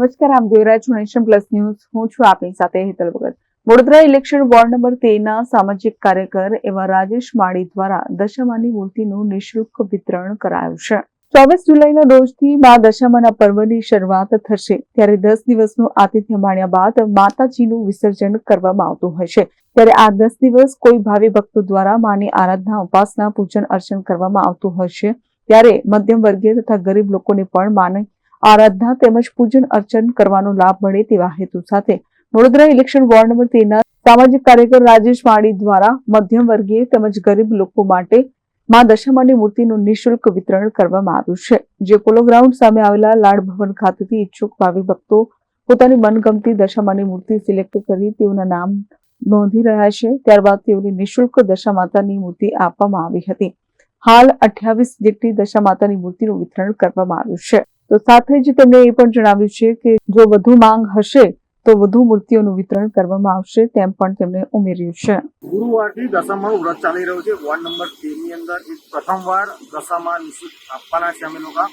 નમસ્કાર, આપ જોઈ રહ્યા છો નેશન પ્લસ ન્યૂઝ. હું છું આપની સાથે Hetal Bhagat. Vadodara election ward number તેરના સામાજિક કાર્યકર એવા રાજેશ માળી દ્વારા દશામાની મૂર્તિનું નિઃશુલ્ક વિતરણ કરાયું છે. ચોવીસ જુલાઈના રોજથી મા દશામાના પર્વની શરૂઆત થશે. ત્યારે દસ દિવસનું આતિથ્ય માણ્યા બાદ માતાજીનું વિસર્જન કરવામાં આવતું હોય છે ત્યારે આ દસ દિવસ કોઈ ભાવિ ભક્તો દ્વારા માની આરાધના, ઉપાસના, પૂજન અર્ચન કરવામાં આવતું હોય છે ત્યારે મધ્યમ વર્ગીય તથા ગરીબ લોકોને પણ માની આરાધના તેમજ પૂજન અર્ચન કરવાનો લાભ મળે તેવા હેતુ સાથે વડોદરા ઇલેક્શન વોર્ડ નંબર તેરના સામાજિક કાર્યકર રાજેશ વાણી દ્વારા મધ્યમ વર્ગીય તેમજ ગરીબ લોકો માટે મા દશામાની મૂર્તિનું નિઃશુલ્ક વિતરણ કરવામાં આવ્યું છે. જે પોલો ગ્રાઉન્ડ સામે આવેલા લાડ ભવન ખાતેથી ઈચ્છુક ભાવિ ભક્તો પોતાની મનગમતી દશામાની મૂર્તિ સિલેક્ટ કરી તેઓના નામ નોંધી રહ્યા છે. ત્યારબાદ તેઓની નિઃશુલ્ક દશા માતાની મૂર્તિ આપવામાં આવી હતી. હાલ અઠ્યાવીસ જેટલી દશા માતાની મૂર્તિનું વિતરણ કરવામાં આવ્યું છે. તો સાથે જ તેમણે એ પણ જણાવ્યું છે કે જો વધુ માંગ હશે, તો વધુ મૂર્તિઓનું વિતરણ કરવામાં આવશે તેમ પણ તેમણે ઉમેર્યું છે. ગુરુવારથી દશામાનું વ્રત ચાલી રહ્યું છે. વોર્ડ નંબર તેરની અંદર એક પ્રથમવાર દશામા નિઃશુલ્ક આપવાના છે અમે લોકો.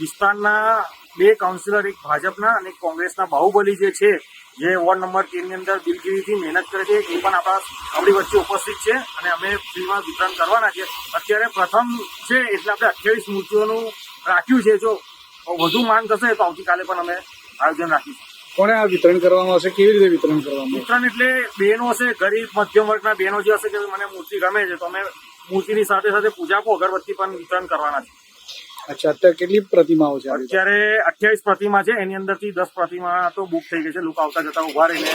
વિસ્તારના બે કાઉન્સિલર એક ભાજપના અને કોંગ્રેસના બાહુબલી જે છે, જે વોર્ડ નંબર તેરની અંદર દિલગીરીથી મહેનત કરે છે, એ પણ આપણા આપણી વચ્ચે ઉપસ્થિત છે અને અમે ફ્રીમાં વિતરણ કરવાના છે. અત્યારે પ્રથમ છે એટલે આપણે અઠ્યાવીસ મૂર્તિઓનું રાખ્યું છે. જો વધુ માંગ થશે તો આવતીકાલે પણ અમે આયોજન રાખીશું. કોને આ વિતરણ કરવામાં આવશે કેવી રીતે વિતરણ કરવામાં આવશે વિતરણ એટલે બહેનો હશે ગરીબ મધ્યમ વર્ગના બહેનો જે હશે કે મને મૂર્તિ ગમે છે તો અમે મૂર્તિની સાથે સાથે પૂજા આપો અગરબત્તી પણ વિતરણ કરવાના છે. અચ્છા અત્યારે કેટલી પ્રતિમાઓ છે અત્યારે અઠ્યાવીસ પ્રતિમા છે એની અંદરથી દસ પ્રતિમા તો બુક થઈ ગઈ છે. લોકો આવતા જતા ઊભા રહીને